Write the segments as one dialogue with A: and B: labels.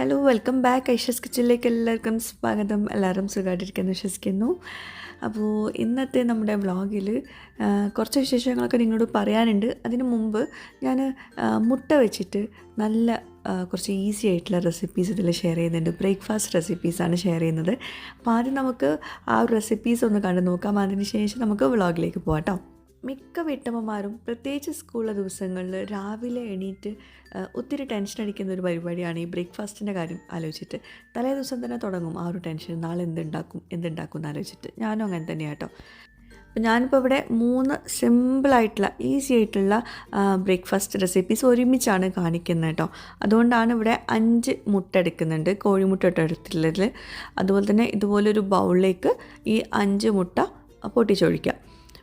A: Hello welcome back Aisha's കിച്ചണിലേക്ക് എല്ലാവർക്കും സ്വാഗതം. എല്ലാവരും സുഖമായിട്ടിരിക്കുന്നു വിശ്വസിക്കുന്നു. അപ്പോൾ ഇന്നത്തെ നമ്മുടെ വ്ളോഗിൽ കുറച്ച് വിശേഷങ്ങളൊക്കെ നിങ്ങളോട് പറയാനുണ്ട്. അതിന് മുമ്പ് ഞാൻ മുട്ട വെച്ചിട്ട് നല്ല കുറച്ച് ഈസി ആയിട്ടുള്ള റെസിപ്പീസ് ഇതിൽ ഷെയർ ചെയ്യുന്നുണ്ട്. ബ്രേക്ക്ഫാസ്റ്റ് റെസിപ്പീസാണ് ഷെയർ ചെയ്യുന്നത്. അപ്പോൾ ആദ്യം നമുക്ക് ആ റെസിപ്പീസ് ഒന്ന് കണ്ടു നോക്കാം. അതിന് ശേഷം നമുക്ക് വ്ളോഗിലേക്ക് പോകാം കേട്ടോ മിക്ക വീട്ടമ്മമാരും പ്രത്യേകിച്ച് സ്കൂളിലെ ദിവസങ്ങളിൽ രാവിലെ എണീറ്റ് ഒത്തിരി ടെൻഷൻ അടിക്കുന്ന ഒരു പരിപാടിയാണ് ഈ ബ്രേക്ക്ഫാസ്റ്റിന്റെ കാര്യം ആലോചിച്ചിട്ട്. തലേ ദിവസം തന്നെ തുടങ്ങും ആ ഒരു ടെൻഷൻ നാളെ എന്തുണ്ടാക്കും എന്തുണ്ടാക്കും എന്ന് ആലോചിച്ചിട്ട്. ഞാനും അങ്ങനെ തന്നെയാണ് കേട്ടോ അപ്പോൾ ഞാനിപ്പോൾ ഇവിടെ മൂന്ന് സിമ്പിളായിട്ടുള്ള ഈസി ആയിട്ടുള്ള ബ്രേക്ക്ഫാസ്റ്റ് റെസിപ്പീസ് ഒരുമിച്ചാണ് കാണിക്കുന്നത് കേട്ടോ അതുകൊണ്ടാണ് ഇവിടെ അഞ്ച് മുട്ട എടുക്കുന്നുണ്ട്. കോഴിമുട്ട ഇട്ട് എടുത്തിട്ടുള്ളത്. അതുപോലെ തന്നെ ഇതുപോലൊരു ബൗളിലേക്ക് ഈ അഞ്ച് മുട്ട പൊട്ടിച്ചൊഴിക്കാം.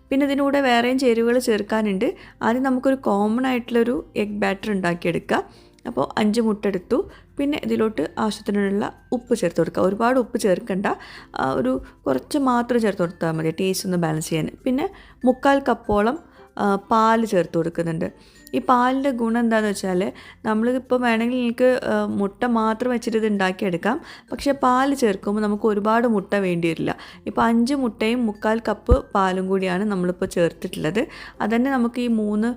A: പിന്നെ ഇതിനൂടെ വേറെയും ചേരുവകൾ ചേർക്കാനുണ്ട്. ആദ്യം നമുക്കൊരു കോമൺ ആയിട്ടുള്ളൊരു എഗ് ബാറ്റർ ഉണ്ടാക്കിയെടുക്കുക അപ്പോൾ അഞ്ച് മുട്ട എടുത്തു. പിന്നെ ഇതിലോട്ട് ആവശ്യത്തിനുള്ള ഉപ്പ് ചേർത്ത് കൊടുക്കുക ഒരുപാട് ഉപ്പ് ചേർക്കണ്ട. ഒരു കുറച്ച് മാത്രം ചേർത്ത് കൊടുത്താൽ മതി. ടേസ്റ്റ് ഒന്ന് ബാലൻസ് ചെയ്യാൻ. പിന്നെ മുക്കാൽ കപ്പോളം പാൽ ചേർത്ത് കൊടുക്കുന്നുണ്ട്. ഈ പാലിന്റെ ഗുണം എന്താണെന്ന് വെച്ചാൽ നമ്മളിപ്പോൾ വേണമെങ്കിൽ നിങ്ങൾക്ക് മുട്ട മാത്രം വെച്ചിട്ട് ഇത് ഉണ്ടാക്കിയെടുക്കാം. പക്ഷേ പാൽ ചേർക്കുമ്പോൾ നമുക്ക് ഒരുപാട് മുട്ട വേണ്ടി വരില്ല ഇപ്പോൾ അഞ്ച് മുട്ടയും മുക്കാൽ കപ്പ് പാലും കൂടിയാണ് നമ്മളിപ്പോൾ ചേർത്തിട്ടുള്ളത്. അതുതന്നെ നമുക്ക് ഈ മൂന്ന്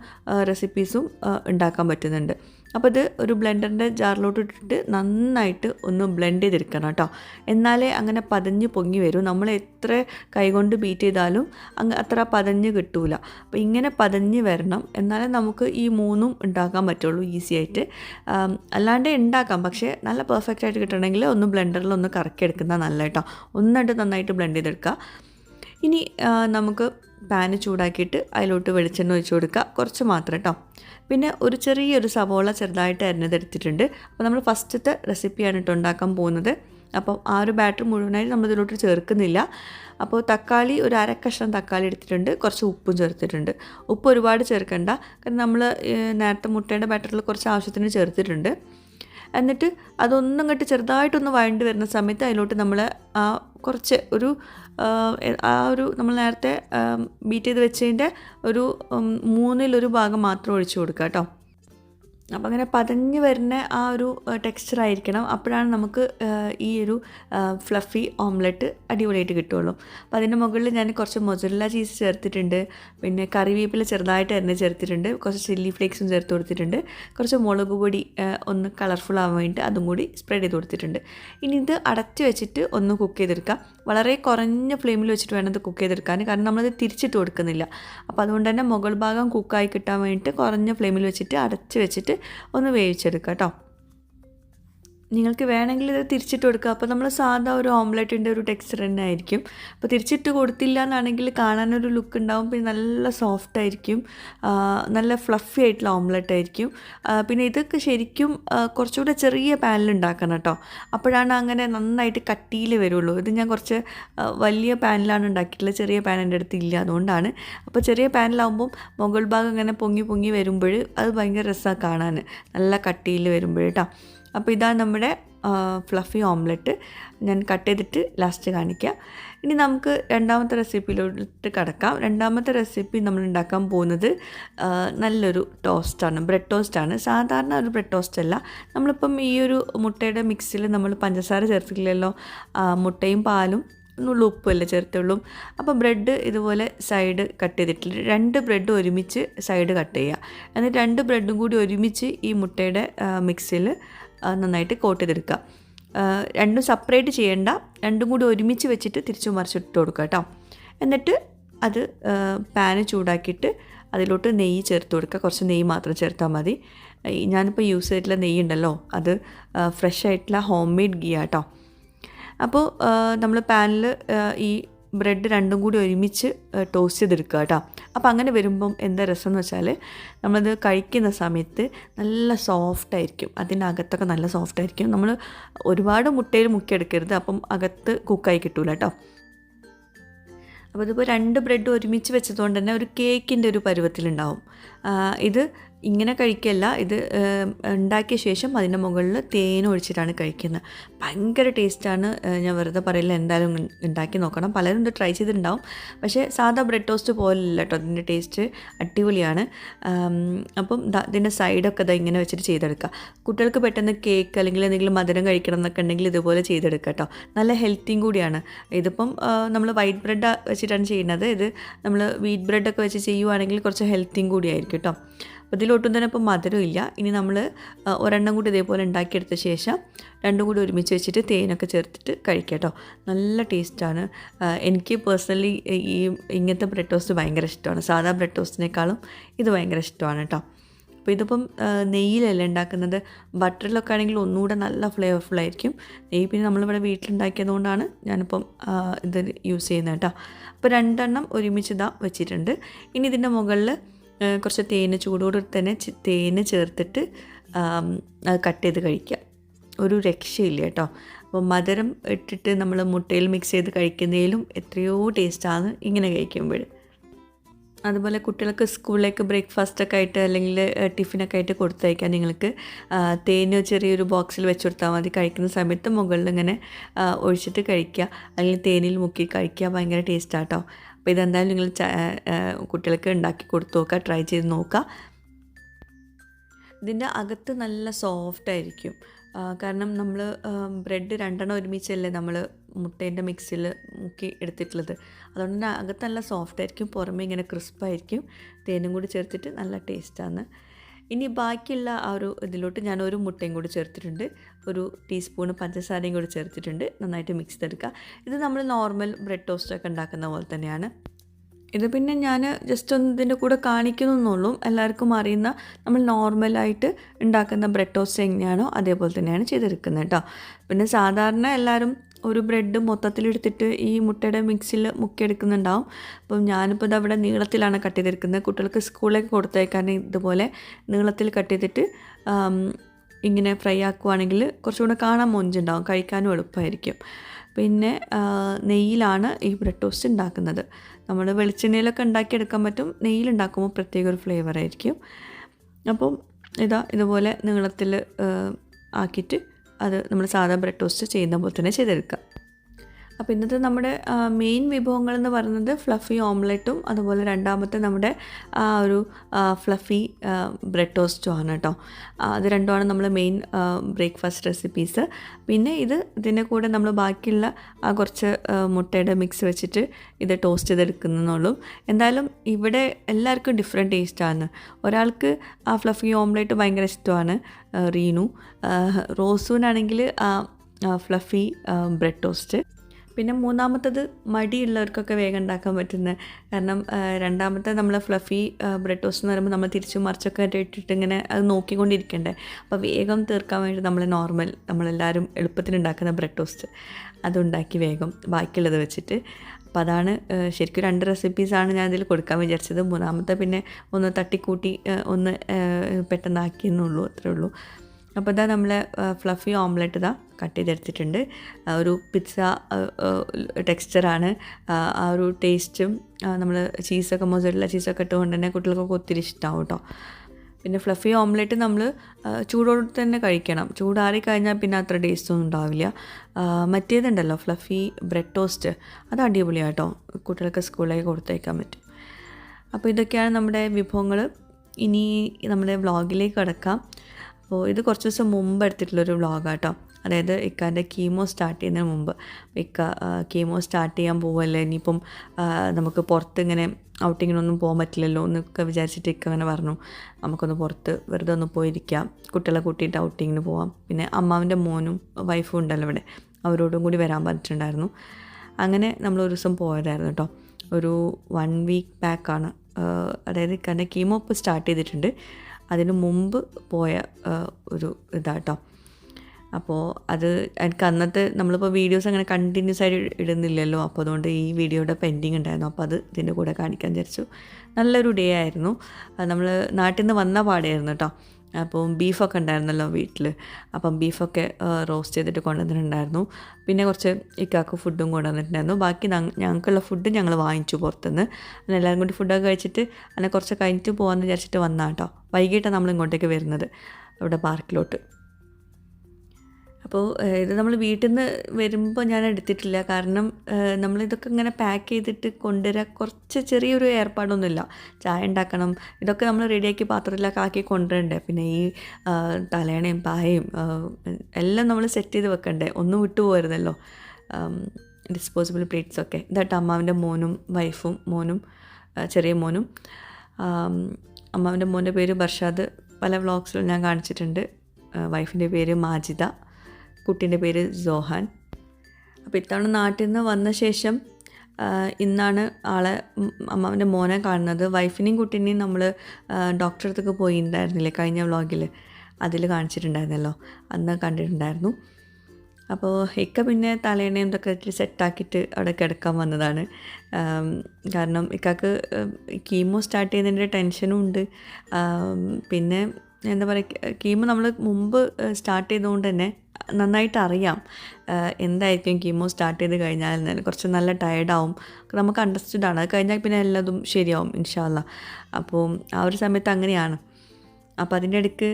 A: റെസിപ്പീസും ഉണ്ടാക്കാൻ പറ്റുന്നുണ്ട്. അപ്പോൾ ഇത് ഒരു ബ്ലെൻഡറിന്റെ ജാറിലോട്ട് ഇട്ടിട്ട് നന്നായിട്ട് ഒന്ന് ബ്ലെൻഡ് ചെയ്തെടുക്കണം കേട്ടോ. എന്നാലേ അങ്ങനെ പതഞ്ഞ് പൊങ്ങി വരും. നമ്മൾ എത്ര കൈകൊണ്ട് ബീറ്റ് ചെയ്താലും അങ്ങ് അത്ര പതഞ്ഞ് കിട്ടൂല. അപ്പോൾ ഇങ്ങനെ പതഞ്ഞ് വരണം. എന്നാലേ നമുക്ക് ഈ മൂന്നും ഉണ്ടാക്കാൻ പറ്റുള്ളൂ ഈസി ആയിട്ട്. അല്ലാണ്ട് ഉണ്ടാക്കാം. പക്ഷേ നല്ല പെർഫെക്റ്റ് ആയിട്ട് കിട്ടണമെങ്കിൽ ഒന്ന് ബ്ലെൻഡറിൽ ഒന്ന് കറക്കി എടുക്കുന്നത് നല്ല കേട്ടോ. ഒന്നിട്ട് നന്നായിട്ട് ബ്ലെൻഡ് ചെയ്തെടുക്കുക. ഇനി നമുക്ക് പാന് ചൂടാക്കിയിട്ട് അതിലോട്ട് വെളിച്ചെണ്ണ ഒഴിച്ച് കൊടുക്കുക. കുറച്ച് മാത്രം കേട്ടോ. പിന്നെ ഒരു ചെറിയൊരു സവോള ചെറുതായിട്ട് അരിഞ്ഞതെടുത്തിട്ടുണ്ട് അപ്പോൾ നമ്മൾ ഫസ്റ്റത്തെ റെസിപ്പിയാണ് കേട്ടോ ഉണ്ടാക്കാൻ പോകുന്നത്. അപ്പോൾ ആ ഒരു ബാറ്റർ മുഴുവനായിട്ട് നമ്മൾ ഇതിലോട്ട് ചേർക്കുന്നില്ല. അപ്പോൾ തക്കാളി ഒരു അര കഷ്ണം തക്കാളി എടുത്തിട്ടുണ്ട്. കുറച്ച് ഉപ്പും ചേർത്തിട്ടുണ്ട്. ഉപ്പ് ഒരുപാട് ചേർക്കണ്ട. കാരണം നമ്മൾ നേരത്തെ മുട്ടയുടെ ബാറ്ററിൽ കുറച്ച് ആവശ്യത്തിന് ചേർത്തിട്ടുണ്ട്. എന്നിട്ട് അതൊന്നും ഇങ്ങോട്ട് ചെറുതായിട്ടൊന്ന് വഴണ്ട് വരുന്ന സമയത്ത് അതിലോട്ട് നമ്മൾ ആ കുറച്ച് ഒരു ആ, ഒരു നമ്മൾ നേരത്തെ ബീറ്റ് ചെയ്ത് വെച്ചതിന്റെ ഒരു മൂന്നിലൊരു ഭാഗം മാത്രം ഒഴിച്ചു കൊടുക്കുക കേട്ടോ അപ്പോൾ അങ്ങനെ പതഞ്ഞ് വരുന്ന ആ ഒരു ടെക്സ്ചർ ആയിരിക്കണം. അപ്പോഴാണ് നമുക്ക് ഈ ഒരു ഫ്ലഫി ഓംലെറ്റ് അടിപൊളിയായിട്ട് കിട്ടുള്ളൂ അപ്പം അതിന്റെ മുകളിൽ ഞാൻ കുറച്ച് മൊസറല്ല ചീസ് ചേർത്തിട്ടുണ്ട്. പിന്നെ കറിവേപ്പില ചെറുതായിട്ട് തന്നെ ചേർത്തിട്ടുണ്ട്. കുറച്ച് ചില്ലി ഫ്ലേക്സും ചേർത്ത് കൊടുത്തിട്ടുണ്ട്. കുറച്ച് മുളക് പൊടി ഒന്ന് കളർഫുൾ ആവാൻ വേണ്ടിയിട്ട് അതും കൂടി സ്പ്രെഡ് ചെയ്ത് കൊടുത്തിട്ടുണ്ട്. ഇനി ഇത് അടച്ച് വെച്ചിട്ട് ഒന്ന് കുക്ക് ചെയ്തെടുക്കാം. വളരെ കുറഞ്ഞ ഫ്ലെയിമിൽ വെച്ചിട്ട് വേണം ഇത് കുക്ക് ചെയ്തെടുക്കാൻ. കാരണം നമ്മളത് തിരിച്ചിട്ട് കൊടുക്കുന്നില്ല. അപ്പോൾ അതുകൊണ്ട് തന്നെ മുകൾ ഭാഗം കുക്കായി കിട്ടാൻ വേണ്ടിയിട്ട് കുറഞ്ഞ ഫ്ലെയിമിൽ വെച്ചിട്ട് അടച്ച് വെച്ചിട്ട് ഒന്ന് വേവിച്ചെടുക്കുക കേട്ടോ. നിങ്ങൾക്ക് വേണമെങ്കിൽ ഇത് തിരിച്ചിട്ട് കൊടുക്കുക അപ്പോൾ നമ്മൾ സാധാ ഒരു ഓംലെറ്റിന്റെ ഒരു ടെക്സ്ചർ തന്നെ ആയിരിക്കും. അപ്പോൾ തിരിച്ചിട്ട് കൊടുത്തില്ല എന്നാണെങ്കിൽ കാണാനൊരു ലുക്ക് ഉണ്ടാവും. പിന്നെ നല്ല സോഫ്റ്റ് ആയിരിക്കും. നല്ല ഫ്ലഫി ആയിട്ടുള്ള ഓംലെറ്റ് ആയിരിക്കും. പിന്നെ ഇതൊക്കെ ശരിക്കും കുറച്ചുകൂടെ ചെറിയ പാനിൽ ഉണ്ടാക്കണം കേട്ടോ. അപ്പോഴാണ് അങ്ങനെ നന്നായിട്ട് കട്ടിയിൽ വരുള്ളൂ. ഇത് ഞാൻ കുറച്ച് വലിയ പാനിലാണ് ഉണ്ടാക്കിയിട്ടുള്ളത്. ചെറിയ പാൻ എന്റെ അടുത്ത് ഇല്ല അതുകൊണ്ടാണ്. അപ്പോൾ ചെറിയ പാനിലാവുമ്പം മുകൾ ഭാഗം ഇങ്ങനെ പൊങ്ങി പൊങ്ങി വരുമ്പോൾ അത് ഭയങ്കര രസമാണ് കാണാൻ. നല്ല കട്ടിയിൽ വരുമ്പോൾ കേട്ടോ. അപ്പോൾ ഇതാണ് നമ്മുടെ ഫ്ലഫി ഓംലെറ്റ് ഞാൻ കട്ട് ചെയ്തിട്ട് ലാസ്റ്റ് കാണിക്കാം. ഇനി നമുക്ക് രണ്ടാമത്തെ റെസിപ്പിയിലോട്ട് കടക്കാം. രണ്ടാമത്തെ റെസിപ്പി നമ്മൾ ഉണ്ടാക്കാൻ പോകുന്നത് നല്ലൊരു ടോസ്റ്റാണ് ബ്രെഡ് ടോസ്റ്റാണ് സാധാരണ ഒരു ബ്രെഡ് ടോസ്റ്റ് അല്ല. നമ്മളിപ്പം ഈ ഒരു മുട്ടയുടെ മിക്സിൽ നമ്മൾ പഞ്ചസാര ചേർത്തില്ലല്ലോ മുട്ടയും പാലും ഒന്നുള്ള ഉപ്പല്ലേ ചേർത്തുള്ളൂ. അപ്പോൾ ബ്രെഡ് ഇതുപോലെ സൈഡ് കട്ട് ചെയ്തിട്ടില്ല. രണ്ട് ബ്രെഡ് ഒരുമിച്ച് സൈഡ് കട്ട് ചെയ്യുക എന്നിട്ട് രണ്ട് ബ്രെഡും കൂടി ഒരുമിച്ച് ഈ മുട്ടയുടെ മിക്സിയിൽ നന്നായിട്ട് കോട്ട് ചെയ്തെടുക്കുക. രണ്ടും സെപ്പറേറ്റ് ചെയ്യേണ്ട. രണ്ടും കൂടി ഒരുമിച്ച് വെച്ചിട്ട് തിരിച്ചു മറിച്ചിട്ട് കൊടുക്കുക കേട്ടോ എന്നിട്ട് അത് പാന് ചൂടാക്കിയിട്ട് അതിലോട്ട് നെയ്യ് ചേർത്ത് കൊടുക്കുക. കുറച്ച് നെയ്യ് മാത്രം ചേർത്താൽ മതി. ഞാനിപ്പോൾ യൂസ് ചെയ്തിട്ടുള്ള നെയ്യ് ഉണ്ടല്ലോ. അത് ഫ്രഷ് ആയിട്ടുള്ള ഹോം മെയ്ഡ് ഗീ കേട്ടോ അപ്പോൾ നമ്മൾ പാനിൽ ഈ ബ്രെഡ് രണ്ടും കൂടി ഒരുമിച്ച് ടോസ്റ്റ് ചെയ്തെടുക്കുക കേട്ടോ. അപ്പോൾ അങ്ങനെ വരുമ്പം എന്താ രസം എന്ന് വെച്ചാൽ നമ്മളത് കഴിക്കുന്ന സമയത്ത് നല്ല സോഫ്റ്റ് ആയിരിക്കും. അതിന്റെ അകത്തൊക്കെ നല്ല സോഫ്റ്റ് ആയിരിക്കും. നമ്മൾ ഒരുപാട് മുട്ടയിൽ മുക്കിയെടുക്കരുത്. അപ്പം അകത്ത് കുക്കായി കിട്ടൂല കേട്ടോ. അപ്പോൾ ഇതിപ്പോൾ രണ്ട് ബ്രെഡ് ഒരുമിച്ച് വെച്ചതുകൊണ്ട് തന്നെ ഒരു കേക്കിന്റെ ഒരു പരുവത്തിലുണ്ടാവും. ഇത് ഇങ്ങനെ കഴിക്കല്ല. ഇത് ഉണ്ടാക്കിയ ശേഷം അതിന്റെ മുകളിൽ തേൻ ഒഴിച്ചിട്ടാണ് കഴിക്കുന്നത്. ഭയങ്കര ടേസ്റ്റാണ്. ഞാൻ വെറുതെ പറയില്ല. എന്തായാലും ഉണ്ടാക്കി നോക്കണം. പലരും ഇത് ട്രൈ ചെയ്തിട്ടുണ്ടാവും. പക്ഷേ സാധാ ബ്രെഡ് ടോസ്റ്റ് പോലല്ല കേട്ടോ അതിന്റെ ടേസ്റ്റ്. അടിപൊളിയാണ്. അപ്പം ഇതിന്റെ സൈഡൊക്കെ ഇതാ ഇങ്ങനെ വെച്ചിട്ട് ചെയ്തെടുക്കുക കുട്ടികൾക്ക് പെട്ടെന്ന് കേക്ക് അല്ലെങ്കിൽ എന്തെങ്കിലും മധുരം കഴിക്കണം എന്നൊക്കെ ഉണ്ടെങ്കിൽ ഇതുപോലെ ചെയ്തെടുക്കുക കേട്ടോ നല്ല ഹെൽത്തിയും കൂടിയാണ്. ഇതിപ്പം നമ്മൾ വൈറ്റ് ബ്രെഡ് വെച്ചിട്ടാണ് ചെയ്യുന്നത്. ഇത് നമ്മൾ വീറ്റ് ബ്രെഡൊക്കെ വെച്ച് ചെയ്യുവാണെങ്കിൽ കുറച്ച് ഹെൽത്തിയും കൂടിയായിരിക്കും കേട്ടോ അപ്പോൾ ഇതിലൊട്ടും തന്നെ ഇപ്പോൾ മധുരം ഇല്ല. ഇനി നമ്മൾ ഒരെണ്ണം കൂടി ഇതേപോലെ ഉണ്ടാക്കിയെടുത്ത ശേഷം രണ്ടും കൂടി ഒരുമിച്ച് വെച്ചിട്ട് തേനൊക്കെ ചേർത്തിട്ട് കഴിക്കാം നല്ല ടേസ്റ്റാണ് എനിക്ക് പേഴ്സണലി ഈ ഇങ്ങനത്തെ ബ്രെഡ് ടോസ്റ്റ് ഭയങ്കര ഇഷ്ടമാണ്. സാധാ ബ്രെഡ് ടോസ്റ്റിനേക്കാളും ഇത് ഭയങ്കര ഇഷ്ടമാണ് കേട്ടോ. അപ്പോൾ ഇതിപ്പം നെയ്യിലല്ല ഉണ്ടാക്കുന്നത്? ബട്ടറിലൊക്കെ ആണെങ്കിൽ ഒന്നുകൂടെ നല്ല ഫ്ലേവർഫുൾ ആയിരിക്കും. നെയ്യ് പിന്നെ നമ്മളിവിടെ വീട്ടിലുണ്ടാക്കിയത് കൊണ്ടാണ് ഞാനിപ്പം ഇത് യൂസ് ചെയ്യുന്നത് കേട്ടോ. അപ്പോൾ രണ്ടെണ്ണം ഒരുമിച്ച് ഇതാ വെച്ചിട്ടുണ്ട്. ഇനി ഇതിന്റെ മുകളിൽ കുറച്ച് തേന് ചൂടോടെ തന്നെ തേന് ചേർത്തിട്ട് അത് കട്ട് ചെയ്ത് കഴിക്കാം ഒരു രക്ഷയില്ല കേട്ടോ. അപ്പോൾ മധുരം ഇട്ടിട്ട് നമ്മൾ മുട്ടയിൽ മിക്സ് ചെയ്ത് കഴിക്കുന്നതിലും എത്രയോ ടേസ്റ്റാണ് ഇങ്ങനെ കഴിക്കുമ്പോൾ. അതുപോലെ കുട്ടികൾക്ക് സ്കൂളിലേക്ക് ബ്രേക്ക്ഫാസ്റ്റൊക്കെ ആയിട്ട് അല്ലെങ്കിൽ ടിഫിനൊക്കെ ആയിട്ട് കൊടുത്തയക്കാൻ നിങ്ങൾക്ക് തേന് ചെറിയൊരു ബോക്സിൽ വെച്ച് കൊടുത്താൽ മതി. കഴിക്കുന്ന സമയത്ത് മുകളിൽ ഇങ്ങനെ ഒഴിച്ചിട്ട് കഴിക്കുക. അല്ലെങ്കിൽ തേനിൽ മുക്കി കഴിക്കുക. ഭയങ്കര ടേസ്റ്റാട്ടോ അപ്പോൾ ഇതെന്തായാലും നിങ്ങൾ കുട്ടികൾക്ക് ഉണ്ടാക്കി കൊടുത്തു നോക്കുക ട്രൈ ചെയ്ത് നോക്കുക ഇതിന്റെ അകത്ത് നല്ല സോഫ്റ്റ് ആയിരിക്കും. കാരണം നമ്മൾ ബ്രെഡ് രണ്ടെണ്ണം ഒരുമിച്ചല്ലേ നമ്മൾ മുട്ടേന്റെ മിക്സിൽ മുക്കി എടുത്തിട്ടുള്ളത്. അതുകൊണ്ട് തന്നെ അകത്ത് നല്ല സോഫ്റ്റ് ആയിരിക്കും പുറമേ ഇങ്ങനെ ക്രിസ്പായിരിക്കും തേനും കൂടി ചേർത്തിട്ട് നല്ല ടേസ്റ്റാണ് ഇനി ബാക്കിയുള്ള ആ ഒരു ഇതിലോട്ട് ഞാൻ ഒരു മുട്ടയും കൂടി ചേർത്തിട്ടുണ്ട്. ഒരു ടീസ്പൂൺ പഞ്ചസാരയും കൂടി ചേർത്തിട്ടുണ്ട്. നന്നായിട്ട് മിക്സ് ചെയ്തെടുക്കുക ഇത് നമ്മൾ നോർമൽ ബ്രെഡ് ടോസ്റ്റൊക്കെ ഉണ്ടാക്കുന്ന പോലെ തന്നെയാണ്. ഇത് പിന്നെ ഞാൻ ജസ്റ്റ് ഒന്ന് ഇതിന്റെ കൂടെ കാണിക്കുന്നു എന്നുള്ളൂ എല്ലാവർക്കും അറിയുന്ന നമ്മൾ നോർമലായിട്ട് ഉണ്ടാക്കുന്ന ബ്രെഡ് ടോസ്റ്റ് എങ്ങനെയാണോ അതേപോലെ തന്നെയാണ് ചെയ്തെടുക്കുന്നത് കേട്ടോ പിന്നെ സാധാരണ എല്ലാവരും ഒരു ബ്രെഡ് മൊത്തത്തിലെടുത്തിട്ട് ഈ മുട്ടയുടെ മിക്സിൽ മുക്കിയെടുക്കുന്നുണ്ടാവും. അപ്പം ഞാനിപ്പോൾ ഇത് അവിടെ നീളത്തിലാണ് കട്ട് ചെയ്തെടുക്കുന്നത് കുട്ടികൾക്ക് സ്കൂളിലേക്ക് കൊടുത്തേക്കാൻ ഇതുപോലെ നീളത്തിൽ കട്ട് ചെയ്തിട്ട് ഇങ്ങനെ ഫ്രൈ ആക്കുവാണെങ്കിൽ കുറച്ചുകൂടെ കാണാൻ മൊഞ്ചുണ്ടാവും. കഴിക്കാനും എളുപ്പമായിരിക്കും. പിന്നെ നെയ്യിലാണ് ഈ ബ്രെഡ് ടോസ്റ്റ് ഉണ്ടാക്കുന്നത്. നമ്മൾ വെളിച്ചെണ്ണയിലൊക്കെ ഉണ്ടാക്കിയെടുക്കാൻ പറ്റും. നെയ്യിലുണ്ടാക്കുമ്പോൾ പ്രത്യേക ഒരു ഫ്ലേവർ ആയിരിക്കും. അപ്പം ഇതാ ഇതുപോലെ നീളത്തിൽ ആക്കിയിട്ട് അത് നമ്മൾ സാധാ ബ്രെഡ് ടോസ്റ്റ് ചെയ്യുന്ന പോലെ തന്നെ ചെയ്തെടുക്കുക. അപ്പോൾ ഇന്നത്തെ നമ്മുടെ മെയിൻ വിഭവങ്ങൾ എന്ന് പറയുന്നത് ഫ്ലഫി ഓംലെറ്റും അതുപോലെ രണ്ടാമത്തെ നമ്മുടെ ഒരു ഫ്ലഫി ബ്രെഡ് ടോസ്റ്റും ആണ് കേട്ടോ അത് രണ്ടുമാണ് നമ്മൾ മെയിൻ ബ്രേക്ക്ഫാസ്റ്റ് റെസിപ്പീസ് പിന്നെ ഇത് ഇതിന്റെ കൂടെ നമ്മൾ ബാക്കിയുള്ള കുറച്ച് മുട്ടയുടെ മിക്സ് വെച്ചിട്ട് ഇത് ടോസ്റ്റ് ചെയ്തെടുക്കുന്നുള്ളൂ എന്തായാലും ഇവിടെ എല്ലാവർക്കും ഡിഫറെന്റ് ടേസ്റ്റാണ് ഒരാൾക്ക് ആ ഫ്ലഫി ഓംലെറ്റ് ഭയങ്കര ഇഷ്ടമാണ് റീനു. റോസൂനാണെങ്കിൽ ഫ്ലഫി ബ്രെഡ് ടോസ്റ്റ് പിന്നെ മൂന്നാമത്തത് മടിയുള്ളവർക്കൊക്കെ വേഗം ഉണ്ടാക്കാൻ പറ്റുന്ന കാരണം രണ്ടാമത്തെ നമ്മൾ ഫ്ലഫി ബ്രെഡ് ടോസ്റ്റ് എന്ന് പറയുമ്പോൾ നമ്മൾ തിരിച്ച് മറിച്ചൊക്കെ ഇട്ടിട്ട് ഇങ്ങനെ അത് നോക്കിക്കൊണ്ടിരിക്കണ്ടേ. അപ്പോൾ വേഗം തീർക്കാൻ വേണ്ടി നമ്മൾ നോർമൽ നമ്മളെല്ലാവരും എളുപ്പത്തിൽ ഉണ്ടാക്കുന്ന ബ്രെഡ് ടോസ്റ്റ് അതുണ്ടാക്കി വേഗം ബാക്കിയുള്ളത് വെച്ചിട്ട്. അപ്പോൾ അതാണ് ശരിക്കും രണ്ട് റെസിപ്പീസാണ് ഞാൻ ഇതിൽ കൊടുക്കാൻ വിചാരിച്ചത്. മൂന്നാമത്തെ പിന്നെ ഒന്ന് തട്ടിക്കൂട്ടി ഒന്ന് പെട്ടെന്നാക്കിയെന്നുള്ളൂ അത്രേ ഉള്ളൂ. അപ്പോൾ ഇതാ നമ്മളെ ഫ്ലഫി ഓംലെറ്റ് ഇതാ കട്ട് ചെയ്തെടുത്തിട്ടുണ്ട്. ഒരു പിസ്സ ടെക്സ്ചറാണ് ആ ഒരു ടേസ്റ്റും നമ്മൾ ചീസൊക്കെ മൊസറില്ല ചീസൊക്കെ ഇട്ടുകൊണ്ട് തന്നെ കുട്ടികൾക്കൊക്കെ ഒത്തിരി ഇഷ്ടമാവും കേട്ടോ. പിന്നെ ഫ്ലഫി ഓംലെറ്റ് നമ്മൾ ചൂടോടെ തന്നെ കഴിക്കണം. ചൂടാറി കഴിഞ്ഞാൽ പിന്നെ അത്ര ടേസ്റ്റൊന്നും ഉണ്ടാവില്ല. മറ്റേതുണ്ടല്ലോ ഫ്ലഫി ബ്രെഡ് ടോസ്റ്റ് അത് അടിപൊളിയാണ് കേട്ടോ. കുട്ടികൾക്ക് സ്കൂളിലേക്ക് കൊടുത്തേക്കാൻ പറ്റും. അപ്പോൾ ഇതൊക്കെയാണ് നമ്മുടെ വിഭവങ്ങൾ ഇനി നമ്മുടെ വ്ളോഗിലേക്ക് കിടക്കാം. അപ്പോൾ ഇത് കുറച്ച് ദിവസം മുമ്പ് എടുത്തിട്ടുള്ളൊരു വ്ളോഗാട്ടോ അതായത് ഇക്കാന്റെ കീമോ സ്റ്റാർട്ട് ചെയ്യുന്നതിന് മുമ്പ്. ഇക്ക കീമോ സ്റ്റാർട്ട് ചെയ്യാൻ പോവല്ലേ? ഇനിയിപ്പം നമുക്ക് പുറത്ത് ഇങ്ങനെ ഔട്ടിങ്ങിനൊന്നും പോകാൻ പറ്റില്ലല്ലോ എന്നൊക്കെ വിചാരിച്ചിട്ട് ഇക്ക അങ്ങനെ പറഞ്ഞു. നമുക്കൊന്ന് പുറത്ത് വെറുതെ ഒന്ന് പോയിരിക്കാം. കുട്ടികളെ കൂട്ടിയിട്ട് ഔട്ടിങ്ങിന് പോവാം. പിന്നെ അമ്മാവിന്റെ മോനും വൈഫും ഉണ്ടല്ലോ ഇവിടെ. അവരോടും കൂടി വരാൻ പറഞ്ഞിട്ടുണ്ടായിരുന്നു. അങ്ങനെ നമ്മൾ ഒരു ദിവസം പോയതായിരുന്നു കേട്ടോ ഒരു വൺ വീക്ക് ബാക്കാണ് അതായത് ഇക്കാന്റെ കീമോ ഇപ്പോൾ സ്റ്റാർട്ട് ചെയ്തിട്ടുണ്ട്. അതിന് മുമ്പ് പോയ ഒരു ഇതാട്ടോ. അപ്പോൾ അത് എനിക്ക് അന്നത്തെ നമ്മളിപ്പോൾ വീഡിയോസ് അങ്ങനെ കണ്ടിന്യൂസ് ആയിട്ട് ഇടുന്നില്ലല്ലോ. അപ്പോൾ അതുകൊണ്ട് ഈ വീഡിയോയുടെ പെൻഡിങ് ഉണ്ടായിരുന്നു. അപ്പോൾ അത് ഇതിന്റെ കൂടെ കാണിക്കാൻ വിചാരിച്ചു. നല്ലൊരു ഡേ ആയിരുന്നു. നമ്മൾ നാട്ടിൽ നിന്ന് വന്ന പാടായിരുന്നു കേട്ടോ അപ്പോൾ ബീഫൊക്കെ ഉണ്ടായിരുന്നല്ലോ വീട്ടിൽ അപ്പം ബീഫൊക്കെ റോസ്റ്റ് ചെയ്തിട്ട് കൊണ്ടുവന്നിട്ടുണ്ടായിരുന്നു. പിന്നെ കുറച്ച് ഇക്കാക്ക് ഫുഡും കൊണ്ടുവന്നിട്ടുണ്ടായിരുന്നു. ബാക്കി ഞങ്ങ- ഞങ്ങൾക്കുള്ള ഫുഡ് ഞങ്ങൾ വാങ്ങിച്ചു പുറത്തുനിന്ന്. അങ്ങനെ എല്ലാവരും കൂടി ഫുഡൊക്കെ കഴിച്ചിട്ട് അങ്ങനെ കുറച്ച് കഴിഞ്ഞിട്ട് പോകാമെന്ന് വിചാരിച്ചിട്ട് വന്നാട്ടോ കേട്ടോ വൈകിട്ടാണ് നമ്മൾ ഇങ്ങോട്ടേക്ക് വരുന്നത്. അവിടെ പാർക്കിലോട്ട്. അപ്പോൾ ഇത് നമ്മൾ വീട്ടിൽ നിന്ന് വരുമ്പോൾ ഞാൻ എടുത്തിട്ടില്ല. കാരണം നമ്മളിതൊക്കെ ഇങ്ങനെ പാക്ക് ചെയ്തിട്ട് കൊണ്ടുവരാൻ കുറച്ച് ചെറിയൊരു ഏർപ്പാടൊന്നുമില്ല. ചായ ഉണ്ടാക്കണം. ഇതൊക്കെ നമ്മൾ റെഡിയാക്കി പാത്രത്തിലൊക്കെ ആക്കി കൊണ്ടുവരണ്ടേ? പിന്നെ ഈ തലേണയും പായയും എല്ലാം നമ്മൾ സെറ്റ് ചെയ്ത് വെക്കണ്ടേ? ഒന്നും വിട്ടു പോരുന്നല്ലോ ഡിസ്പോസിബിൾ പ്ലേറ്റ്സൊക്കെ ഇതായിട്ട് അമ്മാവിന്റെ മോനും വൈഫും മോനും ചെറിയ മോനും. അമ്മാവിന്റെ മോന്റെ പേര് ബർഷാദ്. പല വ്ളോഗ്സിലും ഞാൻ കാണിച്ചിട്ടുണ്ട്. വൈഫിന്റെ പേര് മാജിദ. കുട്ടീന്റെ പേര് ജോഹാൻ അപ്പോൾ ഇത്തവണ നാട്ടിൽ നിന്ന് വന്ന ശേഷം ഇന്നാണ് ആളെ അമ്മാവന്റെ മോനെ കാണുന്നത്. വൈഫിനെയും കുട്ടീനെയും നമ്മൾ ഡോക്ടറെ അടുത്തൊക്കെ പോയിട്ടുണ്ടായിരുന്നില്ലേ കഴിഞ്ഞ വ്ളോഗിൽ അതിൽ കാണിച്ചിട്ടുണ്ടായിരുന്നല്ലോ. അന്ന് കണ്ടിട്ടുണ്ടായിരുന്നു. അപ്പോൾ ഇക്ക പിന്നെ തലേണയും ഇതൊക്കെ സെറ്റാക്കിയിട്ട് അവിടെ കിടക്കാൻ വന്നതാണ്. കാരണം ഇക്കാക്ക് കീമോ സ്റ്റാർട്ട് ചെയ്യുന്നതിന്റെ ടെൻഷനും ഉണ്ട്. പിന്നെ എന്താ പറയുക കീമോ നമ്മൾ മുമ്പ് സ്റ്റാർട്ട് ചെയ്തുകൊണ്ട് തന്നെ നന്നായിട്ട് അറിയാം എന്തായിരിക്കും കീമോ സ്റ്റാർട്ട് ചെയ്ത് കഴിഞ്ഞാൽ. കുറച്ച് നല്ല ടയർഡാവും നമുക്ക് അണ്ടർസ്റ്റുഡ് ആണ്. അത് കഴിഞ്ഞാൽ പിന്നെ എല്ലാതും ശരിയാവും ഇൻഷാല്ല അപ്പോൾ ആ ഒരു സമയത്ത് അങ്ങനെയാണ്. അപ്പോൾ അതിന്റെ ഇടയ്ക്ക്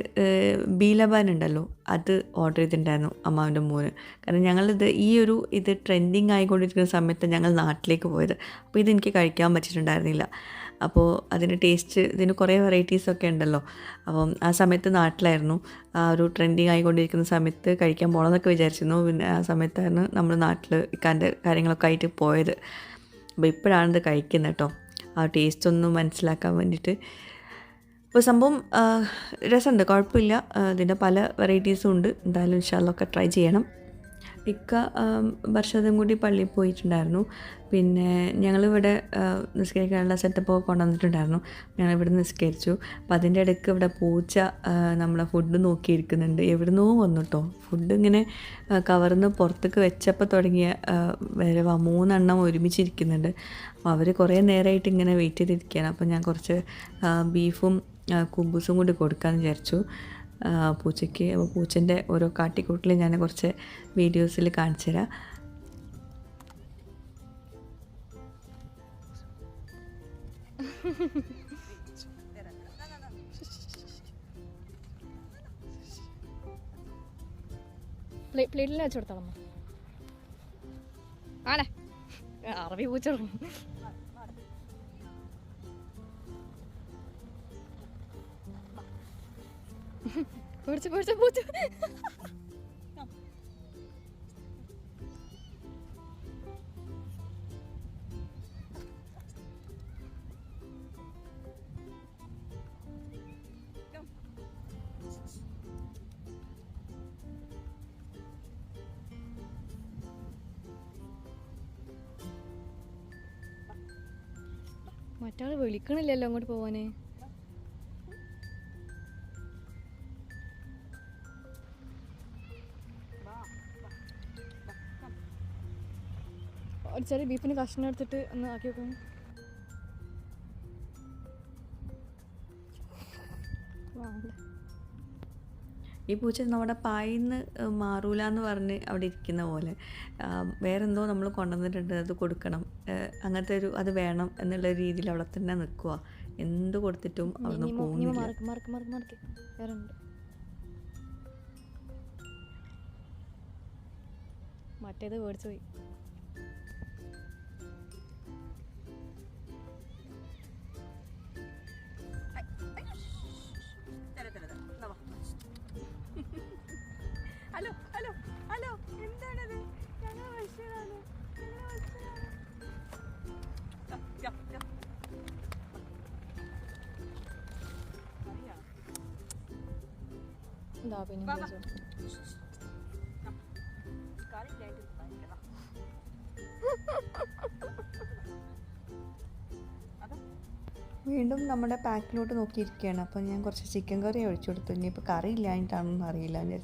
A: ബീലബാൻ ഉണ്ടല്ലോ അത് ഓർഡർ ചെയ്തിട്ടുണ്ടായിരുന്നു അമ്മാവിന്റെ മോന്. കാരണം ഞങ്ങളിത് ഈ ഒരു ഇത് ട്രെൻഡിങ് ആയിക്കൊണ്ടിരിക്കുന്ന സമയത്ത് ഞങ്ങൾ നാട്ടിലേക്ക് പോയത്. അപ്പോൾ ഇതെനിക്ക് കഴിക്കാൻ പറ്റിയിട്ടുണ്ടായിരുന്നില്ല. അപ്പോൾ അതിന്റെ ടേസ്റ്റ് ഇതിന് കുറേ വെറൈറ്റീസൊക്കെ ഉണ്ടല്ലോ. അപ്പം ആ സമയത്ത് നാട്ടിലായിരുന്നു. ആ ഒരു ട്രെൻഡിങ് ആയിക്കൊണ്ടിരിക്കുന്ന സമയത്ത് കഴിക്കാൻ പോകണമെന്നൊക്കെ വിചാരിച്ചിരുന്നു. പിന്നെ ആ സമയത്തായിരുന്നു നമ്മൾ നാട്ടിൽ ഇക്കാന്റെ കാര്യങ്ങളൊക്കെ ആയിട്ട് പോയത്. അപ്പോൾ ഇപ്പോഴാണ് ഇത് കഴിക്കുന്നത് കേട്ടോ ആ ടേസ്റ്റ് ഒന്ന് മനസ്സിലാക്കാൻ വേണ്ടിയിട്ട് അപ്പോൾ സംഭവം രസമുണ്ട് കുഴപ്പമില്ല ഇതിന്റെ പല വെറൈറ്റീസും ഉണ്ട്. എന്തായാലും ഇൻഷാല്ലൊക്കെ ട്രൈ ചെയ്യണം. ഇക്ക വർഷത്തും കൂടി പള്ളിയിൽ പോയിട്ടുണ്ടായിരുന്നു. പിന്നെ ഞങ്ങളിവിടെ നിസ്കരിക്കാനുള്ള സെറ്റപ്പൊക്കെ കൊണ്ടുവന്നിട്ടുണ്ടായിരുന്നു. ഞങ്ങൾ ഇവിടെ നിസ്കരിച്ചു. അപ്പം അതിന്റെ ഇടയ്ക്ക് ഇവിടെ പൂച്ച നമ്മളെ ഫുഡ് നോക്കിയിരിക്കുന്നുണ്ട്. എവിടുന്നോ വന്നു കേട്ടോ ഫുഡ് ഇങ്ങനെ കവർന്ന് പുറത്തേക്ക് വെച്ചപ്പോൾ തുടങ്ങിയ വരെ മൂന്നെണ്ണം ഒരുമിച്ചിരിക്കുന്നുണ്ട്. അവർ കുറേ നേരമായിട്ട് ഇങ്ങനെ വെയിറ്റ് ചെയ്തിരിക്കുകയാണ്. അപ്പോൾ ഞാൻ കുറച്ച് ബീഫും കുബൂസും കൂടി കൊടുക്കാമെന്ന് വിചാരിച്ചു. പൂച്ചയ്ക്ക് അപ്പോൾ പൂച്ചന്റെ ഓരോ കാട്ടിക്കൂട്ടിൽ ഞാൻ കുറച്ച് വീഡിയോസിൽ കാണിച്ചു തരാം.
B: ആണേ. അറബി പൂച്ച തുടങ്ങി പേടിച്ച് പേടിച്ച് മറ്റാൾ വിളിക്കണില്ലല്ലോ അങ്ങോട്ട് പോവാന്. ഒരു ചെറിയ ബീഫിന് കഷ്ണം എടുത്തിട്ട് ഒന്ന് ആക്കി വെക്കണം.
A: ഈ പൂച്ച നമ്മുടെ പായിന്ന് മാറൂല എന്ന് പറഞ്ഞ് അവിടെ ഇരിക്കുന്ന പോലെ. വേറെന്തോ നമ്മൾ കൊണ്ടുവന്നിട്ടുണ്ട് അത് കൊടുക്കണം. അങ്ങനത്തെ ഒരു അത് വേണം എന്നുള്ള രീതിയിൽ അവിടെ തന്നെ നിൽക്കുക എന്ത് കൊടുത്തിട്ടും അവിടെ പോകുന്നില്ല.
B: മറ്റേത് മേടിച്ചു പോയി. എന്താ പിന്നെ.
A: വീണ്ടും നമ്മുടെ പാക്കിലോട്ട് നോക്കിയിരിക്കുകയാണ്. അപ്പോൾ ഞാൻ കുറച്ച് ചിക്കൻ കറി ഒഴിച്ചു കൊടുത്തു. ഇനിയിപ്പോൾ കറി ഇല്ലാഞ്ഞിട്ടാണെന്ന് അറിയില്ല എന്ന്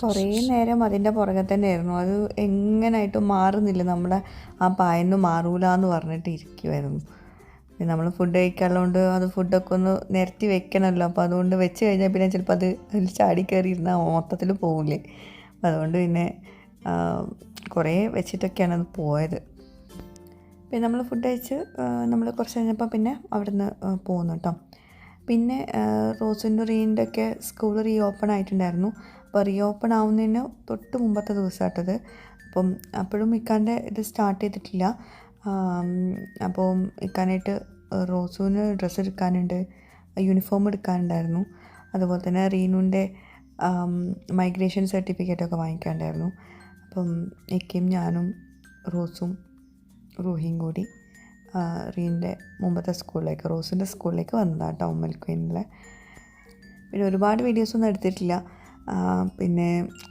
A: കുറേ നേരം അതിന്റെ പുറകെ തന്നെ തന്നെയായിരുന്നു അത് എങ്ങനായിട്ടും മാറുന്നില്ല. നമ്മുടെ ആ പായന്ന് മാറൂല എന്ന് പറഞ്ഞിട്ട് ഇരിക്കുമായിരുന്നു പിന്നെ നമ്മൾ ഫുഡ് കഴിക്കാനുള്ളതുകൊണ്ട് അത് ഫുഡൊക്കെ ഒന്ന് നിരത്തി വെക്കണമല്ലോ. അപ്പോൾ അതുകൊണ്ട് വെച്ച് കഴിഞ്ഞാൽ പിന്നെ ചിലപ്പോൾ അത് അതിൽ ചാടി കയറി ഇരുന്നാൽ മൊത്തത്തിൽ പോകില്ലേ അപ്പം അതുകൊണ്ട് പിന്നെ കുറേ വെച്ചിട്ടൊക്കെയാണ് അത് പോയത്. പിന്നെ നമ്മൾ ഫുഡ് കഴിച്ച് നമ്മൾ കുറച്ച് കഴിഞ്ഞപ്പോൾ പിന്നെ അവിടുന്ന് ആ, പോന്നു കേട്ടോ പിന്നെ റോസിന്റെ റീന്റെ ഒക്കെ സ്കൂൾ റീ ഓപ്പൺ ആയിട്ടുണ്ടായിരുന്നു. അപ്പോൾ റീ ഓപ്പൺ ആവുന്നതിന് തൊട്ട് മുമ്പത്തെ ദിവസമായിട്ടത് അപ്പം അപ്പോഴും ഇക്കാന്റെ ഇത് സ്റ്റാർട്ട് ചെയ്തിട്ടില്ല. അപ്പോൾ അപ്പം ഇക്കാനായിട്ട് റോസുവിന് ഡ്രസ്സ് എടുക്കാനുണ്ട് യൂണിഫോം എടുക്കാനുണ്ടായിരുന്നു. അതുപോലെ തന്നെ റീനുവിന്റെ മൈഗ്രേഷൻ സർട്ടിഫിക്കറ്റൊക്കെ വാങ്ങിക്കാനുണ്ടായിരുന്നു. അപ്പം ഇക്കയും ഞാനും റോസും റൂഹിയും കൂടി റീന്റെ മുമ്പത്തെ സ്കൂളിലേക്ക് റോസിന്റെ സ്കൂളിലേക്ക് വന്നതാണ് കേട്ടോ ഉമ്മൽ ക്വീനിലെ പിന്നെ ഒരുപാട് വീഡിയോസൊന്നും എടുത്തിട്ടില്ല. പിന്നെ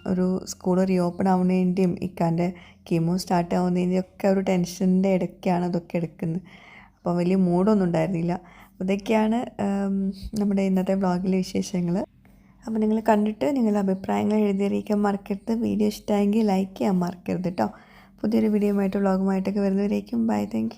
A: ഒരു സ്കൂൾ റീഓപ്പൺ ആവുന്നതിന്റെയും ഇക്കാന്റെ കീമോ സ്റ്റാർട്ട് ആവുന്നതിന്റെയും ഒക്കെ ഒരു ടെൻഷന്റെ ഇടയ്ക്കാണ് അതൊക്കെ എടുക്കുന്നത്. അപ്പോൾ വലിയ മൂഡൊന്നും ഉണ്ടായിരുന്നില്ല. ഇതൊക്കെയാണ് നമ്മുടെ ഇന്നത്തെ വ്ളോഗിലെ വിശേഷങ്ങൾ. അപ്പോൾ നിങ്ങൾ കണ്ടിട്ട് നിങ്ങളുടെ അഭിപ്രായങ്ങൾ എഴുതിയിരിക്കാൻ മറക്കരുത്. വീഡിയോ ഇഷ്ടമായെങ്കിൽ ലൈക്ക് ചെയ്യാൻ മറക്കരുത് കേട്ടോ പുതിയൊരു വീഡിയോ ആയിട്ട് വ്ളോഗുമായിട്ടൊക്കെ വരുന്നവരേക്കും ബൈ താങ്ക്